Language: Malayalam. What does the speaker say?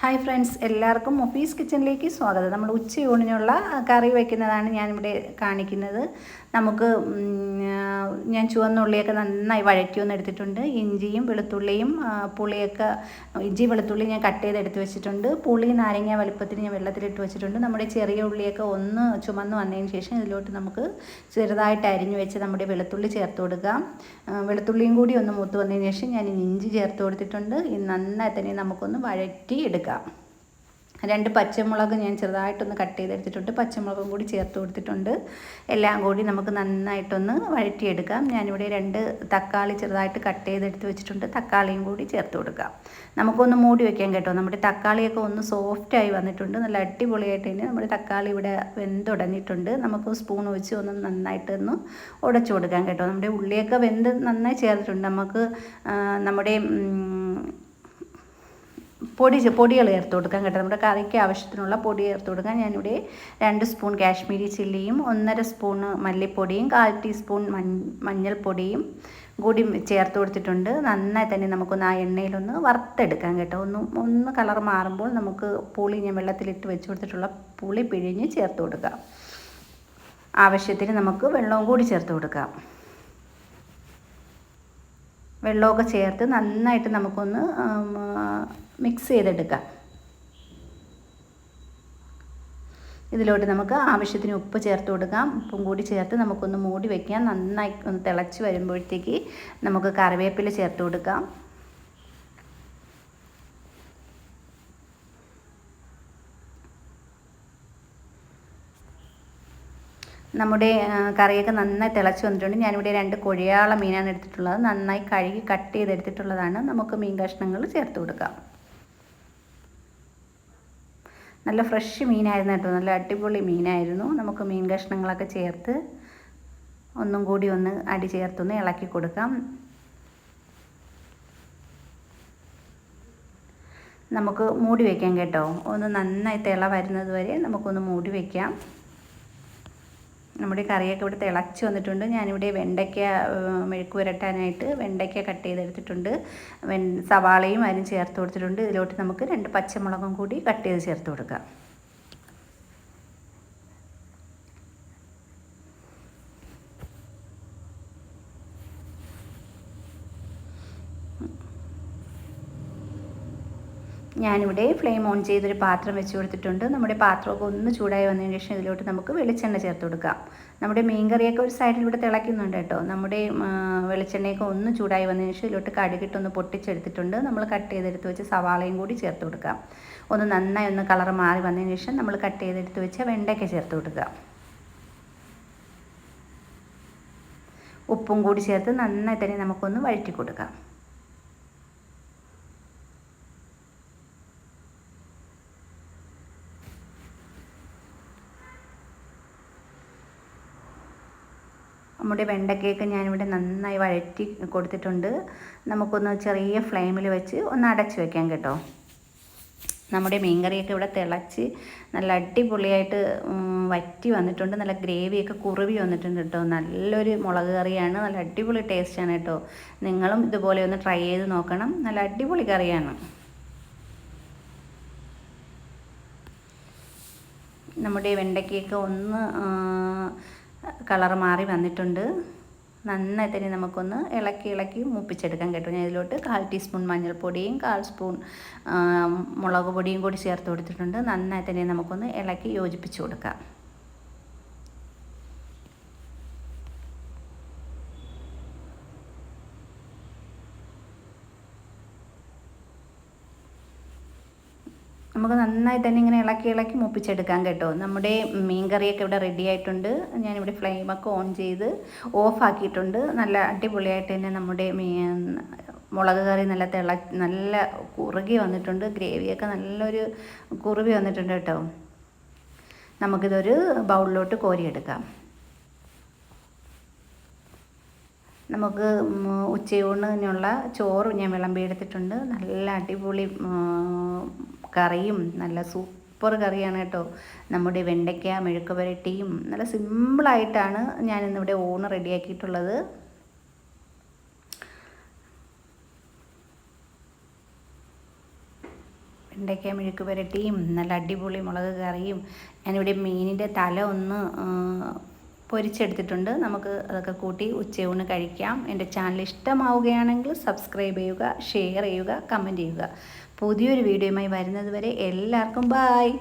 ഹായ് ഫ്രണ്ട്സ് എല്ലാവർക്കും ഒഫീസ് കിച്ചണിലേക്ക് സ്വാഗതം. നമ്മൾ ഉച്ചയൂണിനുള്ള കറി വയ്ക്കുന്നതാണ് ഞാനിവിടെ കാണിക്കുന്നത്. നമുക്ക് ഞാൻ ചുവന്ന ഉള്ളിയൊക്കെ നന്നായി വഴറ്റി ഒന്ന് എടുത്തിട്ടുണ്ട്. ഇഞ്ചിയും വെളുത്തുള്ളിയും പുളിയൊക്കെ ഇഞ്ചി വെളുത്തുള്ളി ഞാൻ കട്ട് ചെയ്ത് എടുത്ത് വെച്ചിട്ടുണ്ട്. പുളി നാരങ്ങ വലുപ്പത്തിൽ ഞാൻ വെള്ളത്തിലിട്ട് വെച്ചിട്ടുണ്ട്. നമ്മുടെ ചെറിയ ഉള്ളിയൊക്കെ ഒന്ന് ചുമന്ന് വന്നതിന് ശേഷം ഇതിലോട്ട് നമുക്ക് ചെറുതായിട്ട് അരിഞ്ഞു വെച്ച് നമ്മുടെ വെളുത്തുള്ളി ചേർത്ത് കൊടുക്കാം. വെളുത്തുള്ളിയും കൂടി ഒന്ന് മൂത്ത് വന്നതിന് ശേഷം ഞാൻ ഇഞ്ചി ചേർത്ത് കൊടുത്തിട്ടുണ്ട്. നന്നായി തന്നെ നമുക്കൊന്ന് വഴറ്റി എടുക്കാം രണ്ട് പച്ചമുളക് ഞാൻ ചെറുതായിട്ടൊന്ന് കട്ട് ചെയ്തെടുത്തിട്ടുണ്ട്. പച്ചമുളകും കൂടി ചേർത്ത് കൊടുത്തിട്ടുണ്ട്. എല്ലാം കൂടി നമുക്ക് നന്നായിട്ടൊന്ന് വഴറ്റിയെടുക്കാം. ഞാനിവിടെ രണ്ട് തക്കാളി ചെറുതായിട്ട് കട്ട് ചെയ്തെടുത്ത് വെച്ചിട്ടുണ്ട്. തക്കാളിയും കൂടി ചേർത്ത് കൊടുക്കാം. നമുക്കൊന്ന് മൂടി വെക്കാം കേട്ടോ. നമ്മുടെ തക്കാളിയൊക്കെ ഒന്ന് സോഫ്റ്റായി വന്നിട്ടുണ്ട്. നല്ല അടിപൊളിയായിട്ട് തന്നെ നമ്മുടെ തക്കാളി ഇവിടെ വെന്തുടഞ്ഞിട്ടുണ്ട്. നമുക്ക് സ്പൂൺ വെച്ച് ഒന്ന് നന്നായിട്ടൊന്ന് ഉടച്ചു കൊടുക്കാം കേട്ടോ. നമ്മുടെ ഉള്ളിയൊക്കെ വെന്ത് നന്നായി ചേർത്തിട്ടുണ്ട് നമുക്ക് നമ്മുടെ പൊടി പൊടികൾ ചേർത്ത് കൊടുക്കാം കേട്ടോ. നമ്മുടെ കറിക്ക് ആവശ്യത്തിനുള്ള പൊടി ചേർത്ത് കൊടുക്കാം ഞാനിവിടെ രണ്ട് സ്പൂൺ കാശ്മീരി ചില്ലിയും ഒന്നര സ്പൂൺ മല്ലിപ്പൊടിയും കാൽ ടീസ്പൂൺ മഞ്ഞ മഞ്ഞൾപ്പൊടിയും കൂടി ചേർത്ത് കൊടുത്തിട്ടുണ്ട്. നന്നായി തന്നെ നമുക്കൊന്ന് ആ എണ്ണയിലൊന്ന് വറുത്തെടുക്കാം കേട്ടോ. ഒന്ന് ഒന്ന് കളർ മാറുമ്പോൾ നമുക്ക് പുളി ഞാൻ വെള്ളത്തിലിട്ട് വെച്ച് കൊടുത്തിട്ടുള്ള പുളി പിഴിഞ്ഞ് ചേർത്ത് കൊടുക്കാം. ആവശ്യത്തിന് നമുക്ക് വെള്ളവും കൂടി ചേർത്ത് കൊടുക്കാം. വെള്ളമൊക്കെ ചേർത്ത് നന്നായിട്ട് നമുക്കൊന്ന് മിക്സ് ചെയ്തെടുക്കാം. ഇതിലോട്ട് നമുക്ക് ആവശ്യത്തിന് ഉപ്പ് ചേർത്ത് കൊടുക്കാം. ഉപ്പും കൂടി ചേർത്ത് നമുക്കൊന്ന് മൂടി വയ്ക്കാം നന്നായി ഒന്ന് തിളച്ച് വരുമ്പോഴത്തേക്ക് നമുക്ക് കറിവേപ്പില ചേർത്ത് കൊടുക്കാം. നമ്മുടെ കറിയൊക്കെ നന്നായി തിളച്ച് വന്നിട്ടുണ്ട്. ഞാനിവിടെ രണ്ട് കൊഴിയാള മീനാണ് എടുത്തിട്ടുള്ളത്. നന്നായി കഴുകി കട്ട് ചെയ്തെടുത്തിട്ടുള്ളതാണ്. നമുക്ക് മീൻ കഷ്ണങ്ങൾ ചേർത്ത് കൊടുക്കാം. നല്ല ഫ്രഷ് മീനായിരുന്നു കേട്ടോ. നല്ല അടിപൊളി മീനായിരുന്നു. നമുക്ക് മീൻ കഷ്ണങ്ങളൊക്കെ ചേർത്ത് ഒന്നും കൂടി ഒന്ന് അടി ചേർത്തൊന്ന് ഇളക്കി കൊടുക്കാം. നമുക്ക് മൂടി വയ്ക്കാം കേട്ടോ. ഒന്ന് നന്നായി തിള വരുന്നത് വരെ നമുക്കൊന്ന് മൂടി വയ്ക്കാം നമ്മുടെ കറിയൊക്കെ ഇവിടെ തിളച്ച് വന്നിട്ടുണ്ട്. ഞാനിവിടെ വെണ്ടയ്ക്ക മെഴുക്ക് പുരട്ടാനായിട്ട് വെണ്ടയ്ക്ക കട്ട് ചെയ്തെടുത്തിട്ടുണ്ട്. സവാളയും അതിന് ചേർത്ത് കൊടുത്തിട്ടുണ്ട്. ഇതിലോട്ട് നമുക്ക് രണ്ട് പച്ചമുളകും കൂടി കട്ട് ചെയ്ത് ചേർത്ത് കൊടുക്കാം. ഞാനിവിടെ ഫ്ലെയിം ഓൺ ചെയ്തൊരു പാത്രം വെച്ച് കൊടുത്തിട്ടുണ്ട്. നമ്മുടെ പാത്രമൊക്കെ ഒന്ന് ചൂടായി വന്നതിന് ശേഷം ഇതിലോട്ട് നമുക്ക് വെളിച്ചെണ്ണ ചേർത്ത് കൊടുക്കാം. നമ്മുടെ മീൻകറിയൊക്കെ ഒരു സൈഡിൽ ഇവിടെ തിളയ്ക്കുന്നുണ്ട് കേട്ടോ. നമ്മുടെ വെളിച്ചെണ്ണയൊക്കെ ഒന്ന് ചൂടായി വന്നതിന് ശേഷം ഇതിലോട്ട് കടുകിട്ടൊന്ന് പൊട്ടിച്ചെടുത്തിട്ടുണ്ട്. നമ്മൾ കട്ട് ചെയ്തെടുത്ത് വെച്ച് സവാളയും കൂടി ചേർത്ത് കൊടുക്കാം. ഒന്ന് നന്നായി ഒന്ന് കളർ മാറി വന്നതിന് ശേഷം നമ്മൾ കട്ട് ചെയ്തെടുത്ത് വെച്ച വെണ്ടയ്ക്ക ചേർത്ത് കൊടുക്കുക. ഉപ്പും കൂടി ചേർത്ത് നന്നായി തന്നെ നമുക്കൊന്ന് വഴറ്റി കൊടുക്കാം. നമ്മുടെ വെണ്ടക്കയൊക്കെ ഞാനിവിടെ നന്നായി വഴറ്റി കൊടുത്തിട്ടുണ്ട്. നമുക്കൊന്ന് ചെറിയ ഫ്ലെയിമിൽ വെച്ച് ഒന്ന് അടച്ച് വെക്കാം കേട്ടോ. നമ്മുടെ മീൻകറിയൊക്കെ ഇവിടെ തിളച്ച് നല്ല അടിപൊളിയായിട്ട് വറ്റി വന്നിട്ടുണ്ട്. നല്ല ഗ്രേവിയൊക്കെ കുറുവി വന്നിട്ടുണ്ട് കേട്ടോ. നല്ലൊരു മുളക് കറിയാണ്. നല്ല അടിപൊളി ടേസ്റ്റാണ് കേട്ടോ. നിങ്ങളും ഇതുപോലെ ഒന്ന് ട്രൈ ചെയ്ത് നോക്കണം. നല്ല അടിപൊളി കറിയാണ്. നമ്മുടെ വെണ്ടയ്ക്കൊക്കെ ഒന്ന് കളർ മാറി വന്നിട്ടുണ്ട്. നന്നായി തന്നെ നമുക്കൊന്ന് ഇളക്കി ഇളക്കി മൂപ്പിച്ചെടുക്കാൻ കേട്ടോ. ഞാൻ ഇതിലോട്ട് കാൽ ടീസ്പൂൺ മഞ്ഞൾപ്പൊടിയും കാൽ സ്പൂൺ മുളക് പൊടിയും കൂടി ചേർത്ത് കൊടുത്തിട്ടുണ്ട്. നന്നായി തന്നെ നമുക്കൊന്ന് ഇളക്കി യോജിപ്പിച്ച് കൊടുക്കാം. നമുക്ക് നന്നായി തന്നെ ഇങ്ങനെ ഇളക്കി ഇളക്കി മുപ്പിച്ചെടുക്കാം കേട്ടോ. നമ്മുടെ മീൻ കറിയൊക്കെ ഇവിടെ റെഡി ആയിട്ടുണ്ട്. ഞാനിവിടെ ഫ്ലെയിമൊക്കെ ഓൺ ചെയ്ത് ഓഫാക്കിയിട്ടുണ്ട് നല്ല അടിപൊളിയായിട്ട് തന്നെ നമ്മുടെ മീൻ മുളക് കറി നല്ല തിള നല്ല കുറുകി വന്നിട്ടുണ്ട്. ഗ്രേവിയൊക്കെ നല്ലൊരു കുറുകി വന്നിട്ടുണ്ട് കേട്ടോ. നമുക്കിതൊരു ബൗളിലോട്ട് കോരിയെടുക്കാം. നമുക്ക് ഉച്ചയൂണിനുള്ള ചോറ് ഞാൻ വിളമ്പിയെടുത്തിട്ടുണ്ട്. നല്ല അടിപൊളി കറിയും നല്ല സൂപ്പർ കറിയാണ് കേട്ടോ. നമ്മുടെ വെണ്ടയ്ക്ക മെഴുക്ക് പുരട്ടിയും നല്ല സിമ്പിളായിട്ടാണ് ഞാനിന്നിവിടെ ഊണ് റെഡിയാക്കിയിട്ടുള്ളത്. വെണ്ടയ്ക്ക മെഴുക്ക് പുരട്ടിയും നല്ല അടിപൊളി മുളക് കറിയും. ഞാനിവിടെ മീനിന്റെ തല ഒന്ന് പൊരിച്ചെടുത്തിട്ടുണ്ട്. നമുക്ക് അതൊക്കെ കൂട്ടി ഉച്ചയൂണ് കഴിക്കാം. എന്റെ ചാനൽ ഇഷ്ടമാവുകയാണെങ്കിൽ സബ്സ്ക്രൈബ് ചെയ്യുക ഷെയർ ചെയ്യുക കമന്റ് ചെയ്യുക. പുതിയൊരു വീഡിയോയുമായി വരുന്നത് വരെ എല്ലാവർക്കും ബായ്